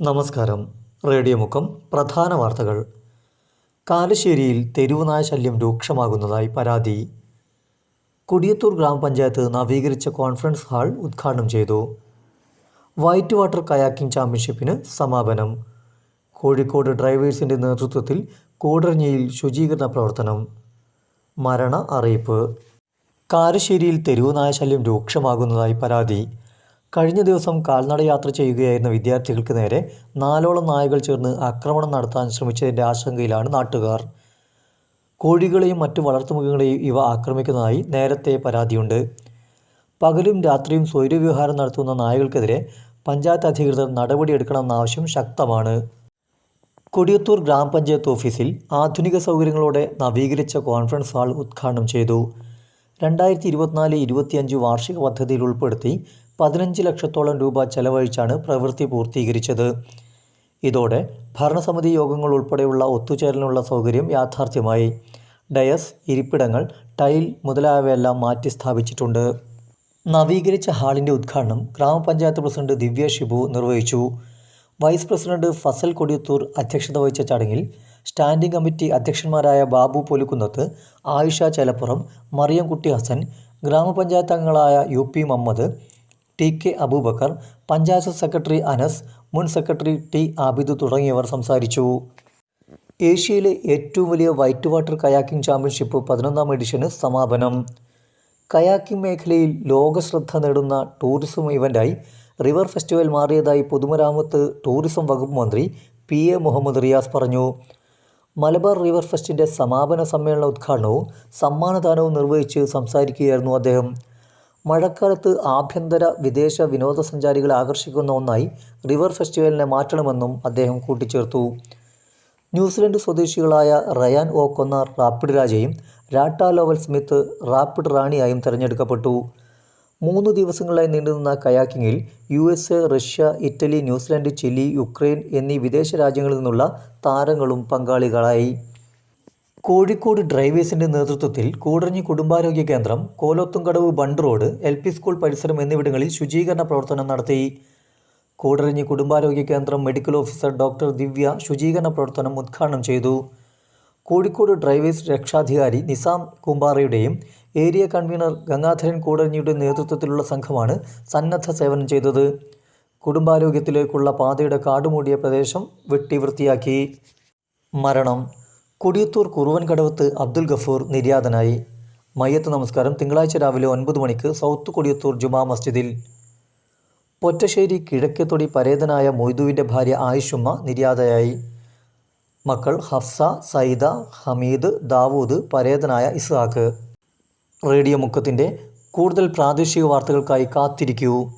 നമസ്കാരം. റേഡിയോ മുഖം പ്രധാന വാർത്തകൾ. കാലശ്ശേരിയിൽ തെരുവുനായ ശല്യം രൂക്ഷമാകുന്നതായി പരാതി. കുടിയത്തൂർ ഗ്രാമപഞ്ചായത്ത് നവീകരിച്ച കോൺഫറൻസ് ഹാൾ ഉദ്ഘാടനം ചെയ്തു. വൈറ്റ് വാട്ടർ കയാക്കിംഗ് ചാമ്പ്യൻഷിപ്പിന് സമാപനം. കോഴിക്കോട് ഡ്രൈവേഴ്സിന്റെ നേതൃത്വത്തിൽ കൂടരഞ്ഞിയിൽ ശുചീകരണ പ്രവർത്തനം. മരണ അറിയിപ്പ്. കാരശ്ശേരിയിൽ തെരുവുനായ ശല്യം രൂക്ഷമാകുന്നതായി പരാതി. കഴിഞ്ഞ ദിവസം കാൽനട യാത്ര ചെയ്യുകയായിരുന്ന വിദ്യാർത്ഥികൾക്ക് നേരെ നാലോളം നായകൾ ചേർന്ന് ആക്രമണം നടത്താൻ ശ്രമിച്ചതിന്റെ ആശങ്കയിലാണ് നാട്ടുകാർ. കോഴികളെയും മറ്റു വളർത്തുമൃഗങ്ങളെയും ഇവ ആക്രമിക്കുന്നതായി നേരത്തെ പരാതിയുണ്ട്. പകലും രാത്രിയും സ്വൈര്യവ്യവഹാരം നടത്തുന്ന നായകൾക്കെതിരെ പഞ്ചായത്ത് അധികൃതർ നടപടിയെടുക്കണമെന്ന ആവശ്യം ശക്തമാണ്. കൊടിയത്തൂർ ഗ്രാമപഞ്ചായത്ത് ഓഫീസിൽ ആധുനിക സൗകര്യങ്ങളോടെ നവീകരിച്ച കോൺഫറൻസ് ഹാൾ ഉദ്ഘാടനം ചെയ്തു. രണ്ടായിരത്തി ഇരുപത്തിനാല് ഇരുപത്തിയഞ്ച് വാർഷിക പദ്ധതിയിൽ ഉൾപ്പെടുത്തി പതിനഞ്ച് ലക്ഷത്തോളം രൂപ ചെലവഴിച്ചാണ് പ്രവൃത്തി പൂർത്തീകരിച്ചത്. ഇതോടെ ഭരണസമിതി യോഗങ്ങൾ ഉൾപ്പെടെയുള്ള ഒത്തുചേരലിനുള്ള സൗകര്യം യാഥാർത്ഥ്യമായി. ഡയസ് ഇരിപ്പിടങ്ങൾ ടൈൽ മുതലായവയെല്ലാം മാറ്റി സ്ഥാപിച്ചിട്ടുണ്ട്. നവീകരിച്ച ഹാളിന്റെ ഉദ്ഘാടനം ഗ്രാമപഞ്ചായത്ത് പ്രസിഡന്റ് ദിവ്യ ഷിബു നിർവഹിച്ചു. വൈസ് പ്രസിഡന്റ് ഫസൽ കൊടിയത്തൂർ അധ്യക്ഷത വഹിച്ച ചടങ്ങിൽ സ്റ്റാൻഡിംഗ് കമ്മിറ്റി അധ്യക്ഷന്മാരായ ബാബു പൊലുക്കുന്നത്ത് ആയിഷ ചേലപ്പുറം മറിയംകുട്ടി ഹസൻ ഗ്രാമപഞ്ചായത്ത് അംഗങ്ങളായ U P Muhammad T K Aboobacker panchayat secretary Anas മുൻ സെക്രട്ടറി ടി ആബിദ് തുടങ്ങിയവർ സംസാരിച്ചു. ഏഷ്യയിലെ ഏറ്റവും വലിയ വൈറ്റ് വാട്ടർ കയാക്കിംഗ് ചാമ്പ്യൻഷിപ്പ് പതിനൊന്നാം എഡിഷന് സമാപനം. കയാക്കിംഗ് മേഖലയിൽ ലോക ശ്രദ്ധ നേടുന്ന ടൂറിസം ഇവന്റായി റിവർ ഫെസ്റ്റിവൽ മാറിയതായി പൊതുമരാമത്ത് ടൂറിസം വകുപ്പ് മന്ത്രി പി എ മുഹമ്മദ് റിയാസ് പറഞ്ഞു. മലബാർ റിവർ ഫെസ്റ്റിന്റെ സമാപന സമ്മേളന ഉദ്ഘാടനവും സമ്മാനദാനവും നിർവഹിച്ച് സംസാരിക്കുകയായിരുന്നു അദ്ദേഹം. മഴക്കാലത്ത് ആഭ്യന്തര വിദേശ വിനോദസഞ്ചാരികളെ ആകർഷിക്കുന്ന ഒന്നായി റിവർ ഫെസ്റ്റിവലിനെ മാറ്റണമെന്നും അദ്ദേഹം കൂട്ടിച്ചേർത്തു. ന്യൂസിലൻഡ് സ്വദേശികളായ റയാൻ ഓക്കൊന്ന റാപ്പിഡ് രാജയും രാട്ട ലോവൽ സ്മിത്ത് റാപ്പിഡ് റാണിയായും തിരഞ്ഞെടുക്കപ്പെട്ടു. മൂന്ന് ദിവസങ്ങളായി നീണ്ടുനിന്ന കയാക്കിങ്ങിൽ U S A Russia Italy New Zealand Chile Ukraine എന്നീ വിദേശ രാജ്യങ്ങളിൽ നിന്നുള്ള താരങ്ങളും പങ്കാളികളായി. കോഴിക്കോട് ഡ്രൈവേഴ്സിന്റെ നേതൃത്വത്തിൽ കൂടഞ്ഞി കുടുംബാരോഗ്യ കേന്ദ്രം Kolothumkadavu bund road L P school പരിസരം എന്നിവിടങ്ങളിൽ ശുചീകരണ പ്രവർത്തനം നടത്തി. കൂടരഞ്ഞി കുടുംബാരോഗ്യ കേന്ദ്രം മെഡിക്കൽ ഓഫീസർ ഡോക്ടർ ദിവ്യ ശുചീകരണ പ്രവർത്തനം ഉദ്ഘാടനം ചെയ്തു. കോഴിക്കോട് ഡ്രൈവേഴ്സ് രക്ഷാധികാരി നിസാം കുമ്പാറയുടെയും ഏരിയ കൺവീനർ ഗംഗാധരൻ കൂടരഞ്ഞിയുടെ നേതൃത്വത്തിലുള്ള സംഘമാണ് സന്നദ്ധ സേവനം ചെയ്തത്. കുടുംബാരോഗ്യത്തിലേക്കുള്ള പാതയുടെ കാടുമൂടിയ പ്രദേശം വെട്ടി വൃത്തിയാക്കി. മരണം കൊടിയത്തൂർ കുറുവൻകടവത്ത് അബ്ദുൽ ഗഫൂർ നിര്യാതനായി. മയ്യത്ത് നമസ്കാരം. തിങ്കളാഴ്ച രാവിലെ ഒൻപത് മണിക്ക് സൗത്ത് കൊടിയത്തൂർ ജുമാ മസ്ജിദിൽ. പൊറ്റശ്ശേരി കിഴക്കേത്തൊടി പരേതനായ മൊയ്തുവിന്റെ ഭാര്യ ആയിഷുമ്മ നിര്യാതയായി. മക്കൾ ഹഫ്സ സൈദ ഹമീദ് ദാവൂദ് പരേതനായ ഇസ്ഹാഖ് റേഡിയോ മുക്കത്തിന്റെ കൂടുതൽ പ്രാദേശിക വാർത്തകൾക്കായി കാത്തിരിക്കൂ.